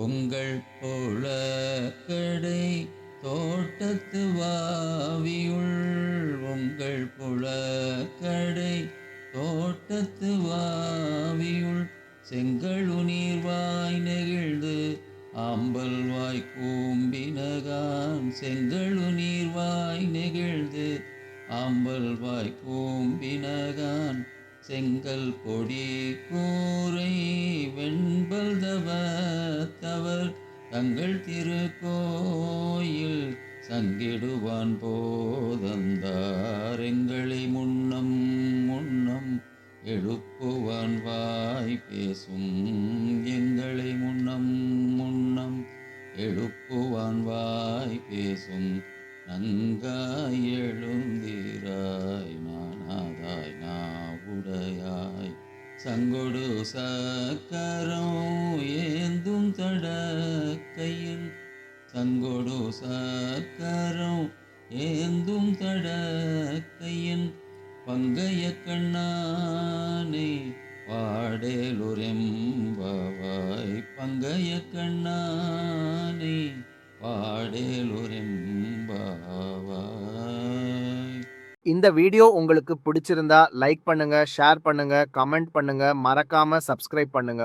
உங்கள் புலக்கடை தோட்டத்து வாவியுள் உங்கள் புலக்கடை தோட்டத்து வாவியுள் செங்கழு நீர்வாய் நெகிழ்ந்து ஆம்பல் வாய் கூம்பினகான் செங்கழு நீர்வாய் நெகிழ்ந்து ஆம்பல் வாய் கூம்பினகான். செங்கல் கொடி கூரை தங்கள் திருக்கோயில் சங்கிடுவான் போதந்தாரெங்களை முன்னம் முன்னம் எழுப்புவான் வாய் பேசும். எங்களை முன்னம் முன்னம் எழுப்புவான் வாய் பேசும். நங்காய் எழுந்தீரா சங்கொடு சக்கரம் ஏந்தும் தடக்கையில். சங்கொடு சக்கரம் ஏந்தும் தடக்கையின் பங்கைய கண்ணானே பாடேலுரெம்பவாய். பங்கைய கண்ணானே பாடேலுரெம்பவாய். இந்த வீடியோ உங்களுக்கு பிடிச்சிருந்தா லைக் பண்ணுங்க ஷேர் பண்ணுங்க கமெண்ட் பண்ணுங்க. மறக்காம சப்ஸ்கிரைப் பண்ணுங்க.